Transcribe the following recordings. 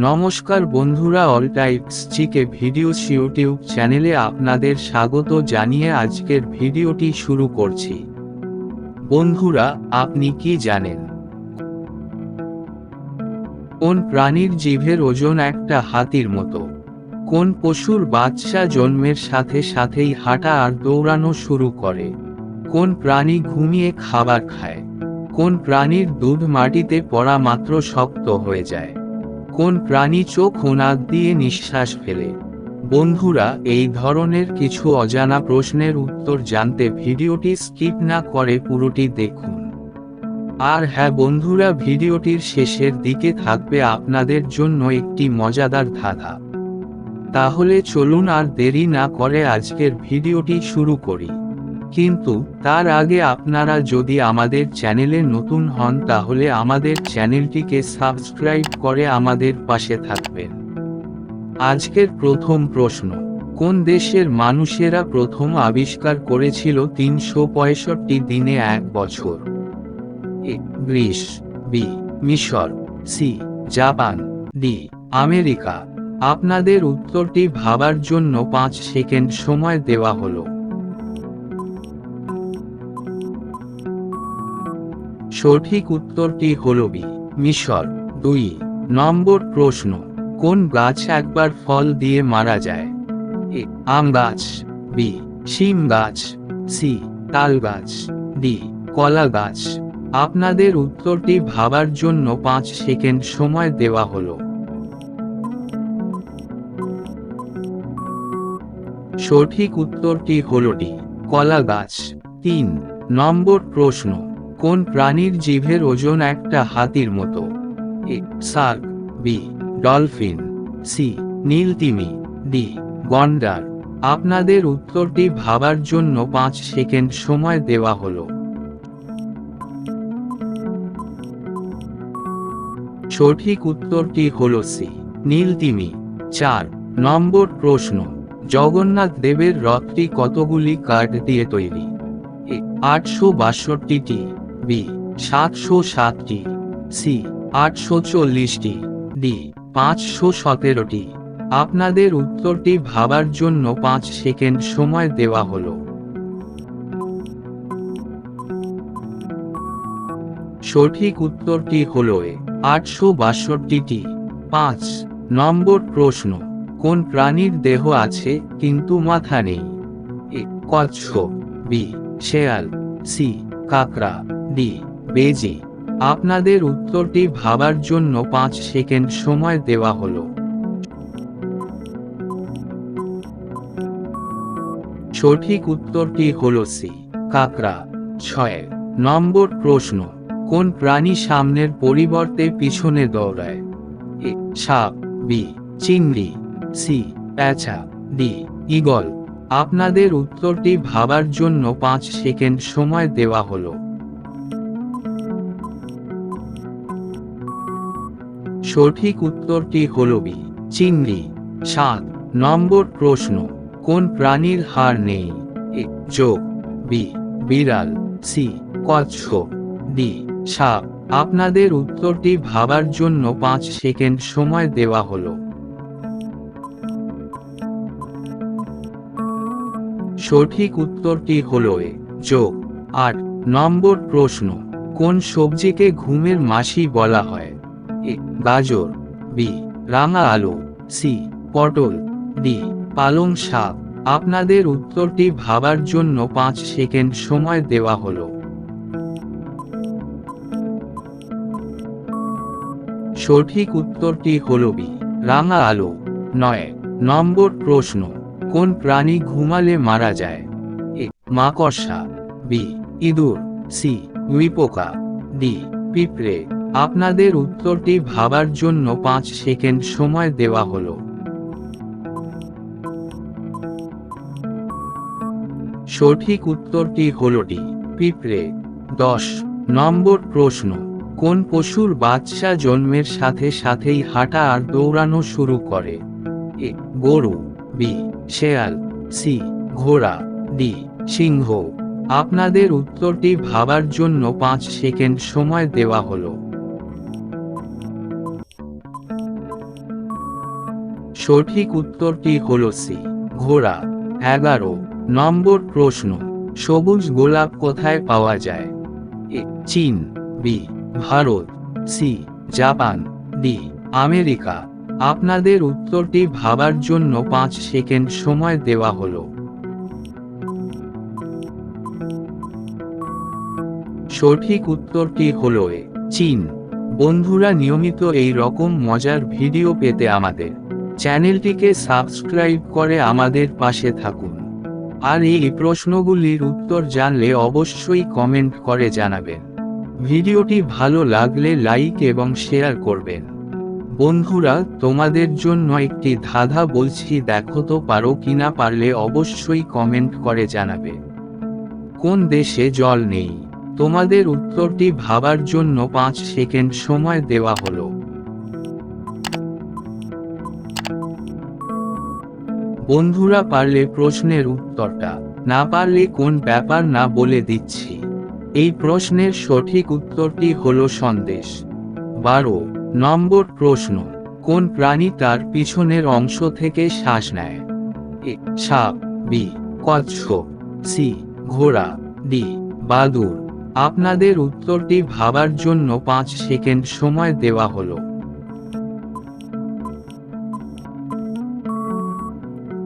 নমস্কার বন্ধুরা all types GK videos YouTube চ্যানেলে আপনাদের স্বাগত জানিয়ে আজকের ভিডিওটি শুরু করছি। বন্ধুরা, আপনি কি জানেন? কোন প্রাণীর জিভের ওজন একটা হাতির মতো? কোন পশুর বাচ্চা জন্মের সাথে সাথেই হাঁটা আর দৌড়ানো শুরু করে? কোন প্রাণী ঘুমিয়ে খাবার খায়? কোন প্রাণীর দুধ মাটিতে পড়া মাত্র শক্ত হয়ে যায়? কোন প্রাণী চোখ ও নাক দিয়ে নিঃশ্বাস ফেলে। বন্ধুরা, এই ধরনের কিছু অজানা প্রশ্নের উত্তর জানতে ভিডিওটি স্কিপ না করে পুরোটি দেখুন। আর হ্যাঁ বন্ধুরা, ভিডিওটির শেষের দিকে থাকবে আপনাদের জন্য একটি মজাদার ধাঁধা। তাহলে চলুন আর দেরি না করে আজকের ভিডিওটি শুরু করি। কিন্তু তার আগে আপনারা যদি আমাদের চ্যানেলে নতুন হন তাহলে আমাদের চ্যানেলটিকে সাবস্ক্রাইব করে আমাদের পাশে থাকবেন। আজকের প্রথম প্রশ্ন, কোন দেশের মানুষেরা প্রথম আবিষ্কার করেছিল তিনশো পঁয়ষট্টি দিনে এক বছর? এ, গ্রিস, বি, মিশর, সি, জাপান, ডি, আমেরিকা। আপনাদের উত্তরটি ভাবার জন্য পাঁচ সেকেন্ড সময় দেওয়া হলো। সঠিক উত্তরটি হল বি, মিশর। দুই, নম্বর প্রশ্ন, কোন গাছ একবার ফল দিয়ে মারা যায়? এ, আম গাছ, বি, শিম গাছ, সি, তাল গাছ, ডি, কলা গাছ। আপনাদের উত্তরটি ভাবার জন্য পাঁচ সেকেন্ড সময় দেওয়া হলো। সঠিক উত্তরটি হল ডি, কলা গাছ। তিন, নম্বর প্রশ্ন কোন প্রাণীর জিভের ওজন একটা হাতির মতো? A, shark, B, dolphin, C নীলতিমি D, গন্ডার। আপনাদের উত্তরটি ভাবার জন্য পাঁচ সেকেন্ড সময় দেওয়া হলো। সঠিক উত্তরটি হল সি নীলতিমি চার, নম্বর প্রশ্ন, জগন্নাথ দেবের রথটি কতগুলি কার্ড দিয়ে তৈরি? আটশো বাষট্টিটি। বি, সাতশো সাতটি, সি, আটশো চল্লিশটি, ডি, পাঁচশো সতেরোটি। আপনাদের উত্তরটি ভাবার জন্য পাঁচ সেকেন্ড সময় দেওয়া হলো। সঠিক উত্তরটি হল এ, আটশো বাষট্টিটি। পাঁচ, নম্বর প্রশ্ন, কোন প্রাণীর দেহ আছে কিন্তু মাথা নেই? এ কচ্ছপ বি, শেয়াল। সি, কাকড়া। ডি বেজি। আপনাদের উত্তরটি ভাবার জন্য পাঁচ সেকেন্ড সময় দেওয়া হলো। সঠিক উত্তরটি হল সি, কাকড়া। ছয়, নম্বর প্রশ্ন, কোন প্রাণী সামনের পরিবর্তে পিছনে দৌড়ায়? এ, সাপ। বি, চিংড়ি। সি, প্যাঁচা। ডি ইগল আপনাদের উত্তরটি ভাবার জন্য পাঁচ সেকেন্ড সময় দেওয়া হলো। সঠিক উত্তরটি হল বি, চিংড়ি। সাত, নম্বর প্রশ্ন, কোন প্রাণীর হাড় নেই? এ, যোগ। বি, বিড়াল। সি কচ্ছপ ডি, সাপ। আপনাদের উত্তরটি ভাবার জন্য পাঁচ সেকেন্ড সময় দেওয়া হলো। সঠিক উত্তরটি হল এ, যোগ। আট, নম্বর প্রশ্ন, কোন সবজিকে ঘুমের মাসি বলা হয়? গাজর, বি, রাঙা আলু, সি, পটল, ডি, পালং শাক। আপনাদের উত্তরটি ভাবার জন্য পাঁচ সেকেন্ড সময় দেওয়া হলো। সঠিক উত্তরটি হল বি, রাঙা আলু। নয়, নম্বর প্রশ্ন, কোন প্রাণী ঘুমালে মারা যায়? এ, মাকড়সা। বি, ইঁদুর। সি উইপোকা ডি, পিঁপড়ে। আপনাদের উত্তরটি ভাবার জন্য পাঁচ সেকেন্ড সময় দেওয়া হলো। সঠিক উত্তরটি হল ডি, পিঁপড়ে। দশ, নম্বর প্রশ্ন, কোন পশুর বাচ্চা জন্মের সাথে সাথেই হাঁটা আর দৌড়ানো শুরু করে? এ, গরু, বি, শেয়াল, সি, ঘোড়া, ডি, সিংহ। আপনাদের উত্তরটি ভাবার জন্য পাঁচ সেকেন্ড সময় দেওয়া হলো। সঠিক উত্তরটি হল সি ঘোড়া। এগারো, নম্বর প্রশ্ন, সবুজ গোলাপ কোথায় পাওয়া যায়? এ, চীন B Bharat C Japan D America. আপনাদের উত্তরটি ভাবার জন্য পাঁচ সেকেন্ড সময় দেওয়া হলো। সঠিক উত্তরটি হল এ, চীন। বন্ধুরা, নিয়মিত এই রকম মজার ভিডিও পেতে আমাদের চ্যানেলটিকে সাবস্ক্রাইব করে আমাদের পাশে থাকুন। আর এই প্রশ্নগুলির উত্তর জানলে অবশ্যই কমেন্ট করে জানাবেন। ভিডিওটি ভালো লাগলে লাইক এবং শেয়ার করবেন। বন্ধুরা, তোমাদের জন্য একটি ধাঁধা বলছি, দেখো তো পারো কিনা পারলে অবশ্যই কমেন্ট করে জানাবে। কোন দেশে জল নেই? তোমাদের উত্তরটি ভাবার জন্য পাঁচ সেকেন্ড সময় দেওয়া হলো। বন্ধুরা পারলে প্রশ্নের উত্তরটা, না পারলে কোন ব্যাপার না বলে দিচ্ছি। এই প্রশ্নের সঠিক উত্তরটি হলো সন্দেশ। বারো, নম্বর প্রশ্ন, কোন প্রাণী তার পিছনের অংশ থেকে শ্বাস নেয়? এ, সাপ, বি, কচ্ছপ, সি, ঘোড়া, ডি বাদুর আপনাদের উত্তরটি ভাবার জন্য পাঁচ সেকেন্ড সময় দেওয়া হলো।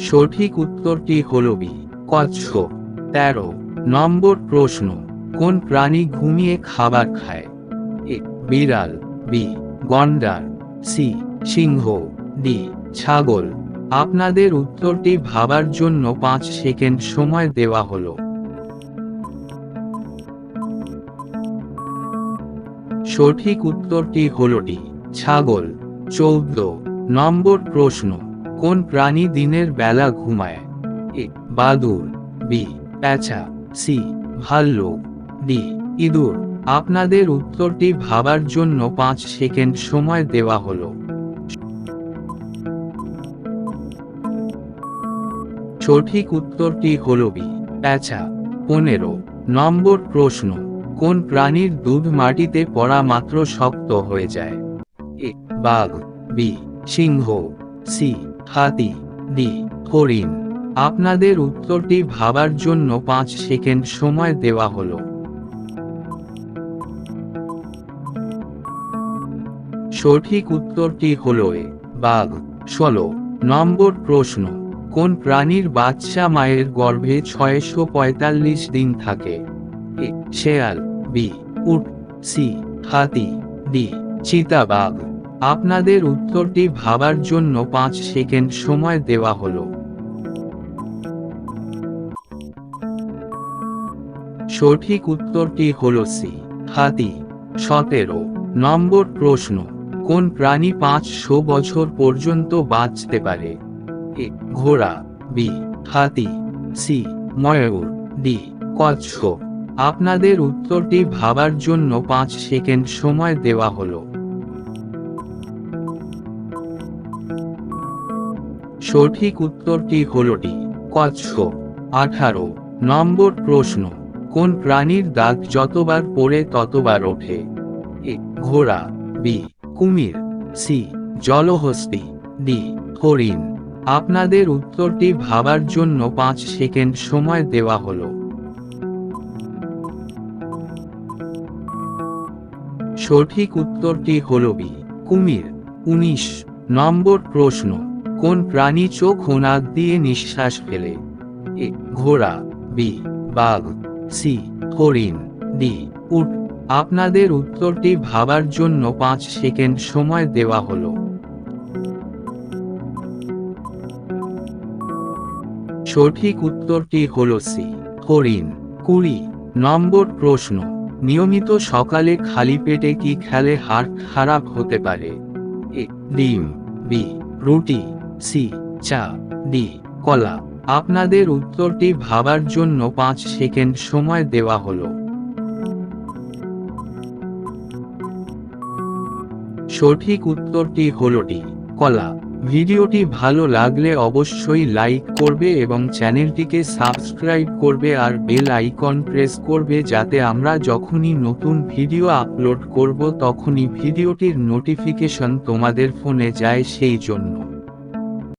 সঠিক উত্তরটি হল বি, কচ্ছ। তেরো, নম্বর প্রশ্ন, কোন প্রাণী ঘুমিয়ে খাবার খায়? এ, বিড়াল, বি, গন্ডার, সি, সিংহ, ডি, ছাগল। আপনাদের উত্তরটি ভাবার জন্য পাঁচ সেকেন্ড সময় দেওয়া হলো। সঠিক উত্তরটি হল ডি, ছাগল। চৌদ্দ, নম্বর প্রশ্ন কোন প্রাণী দিনের বেলা ঘুমায়, এ, বাদুর, বি, প্যাঁচা, সি, ভাল্লুক, ডি, ইঁদুর, আপনাদের উত্তরটি ভাবার জন্য পাঁচ সেকেন্ড সময় দেওয়া হলো। সঠিক উত্তরটি হল বি, প্যাঁচা। পনেরো, নম্বর প্রশ্ন, কোন প্রাণীর দুধ মাটিতে পড়া মাত্র শক্ত হয়ে যায়? এ, বাঘ, বি, সিংহ, সি হাতি ডি হরিণ, আপনাদের উত্তরটি ভাবার জন্য পাঁচ সেকেন্ড সময় দেওয়া হলো। সঠিক উত্তরটি হল এ, বাঘ। ষোলো, নম্বর প্রশ্ন, কোন প্রাণীর বাচ্চা মায়ের গর্ভে ছয়শো পঁয়তাল্লিশ দিন থাকে? এ, শেয়াল, বি, উট, সি, হাতি, ডি, চিতাবাঘ। আপনাদের উত্তরটি ভাবার জন্য পাঁচ সেকেন্ড সময় দেওয়া হলো। সঠিক উত্তরটি হল সি, হাতি। সতেরো, নম্বর প্রশ্ন, কোন প্রাণী পাঁচশো বছর পর্যন্ত বাঁচতে পারে? এ, ঘোড়া, বি, হাতি, সি, ময়ূর, ডি, কচ্ছপ। আপনাদের উত্তরটি ভাবার জন্য পাঁচ সেকেন্ড সময় দেওয়া হলো। সঠিক উত্তরটি হল ডি, কচ্ছপ। আঠারো, নম্বর প্রশ্ন, কোন প্রাণীর দাগ যতবার পড়ে ততবার ওঠে? এ, ঘোড়া, বি, কুমির, সি, জলহস্তি, ডি, হরিণ। আপনাদের উত্তরটি ভাবার জন্য পাঁচ সেকেন্ড সময় দেওয়া হলো। সঠিক উত্তরটি হল বি, কুমির। উনিশ, নম্বর প্রশ্ন কোন প্রাণী চোখ ও নাক দিয়ে নিঃশ্বাস ফেলে। এ, ঘোড়া, বি, বাঘ, সি, হরিণ, ডি, উট, আপনাদের উত্তরটি ভাবার জন্য পাঁচ সেকেন্ড সময় দেওয়া হলো। সঠিক উত্তরটি হল সি, হরিণ। কুড়ি, নম্বর প্রশ্ন, নিয়মিত সকালে খালি পেটে কি খেলে হার্ট খারাপ হতে পারে? এ, ডিম, বি, রুটি সি, চা ডি কলা। আপনাদের উত্তরটি ভাবার জন্য পাঁচ সেকেন্ড সময় দেওয়া হলো। সঠিক উত্তরটি হল ডি, কলা। ভিডিওটি ভালো লাগলে অবশ্যই লাইক করবে এবং চ্যানেলটিকে সাবস্ক্রাইব করবে আর বেল আইকন প্রেস করবে যাতে আমরা যখনই নতুন ভিডিও আপলোড করব তখনই ভিডিওটির নোটিফিকেশন তোমাদের ফোনে যায় সেই জন্য।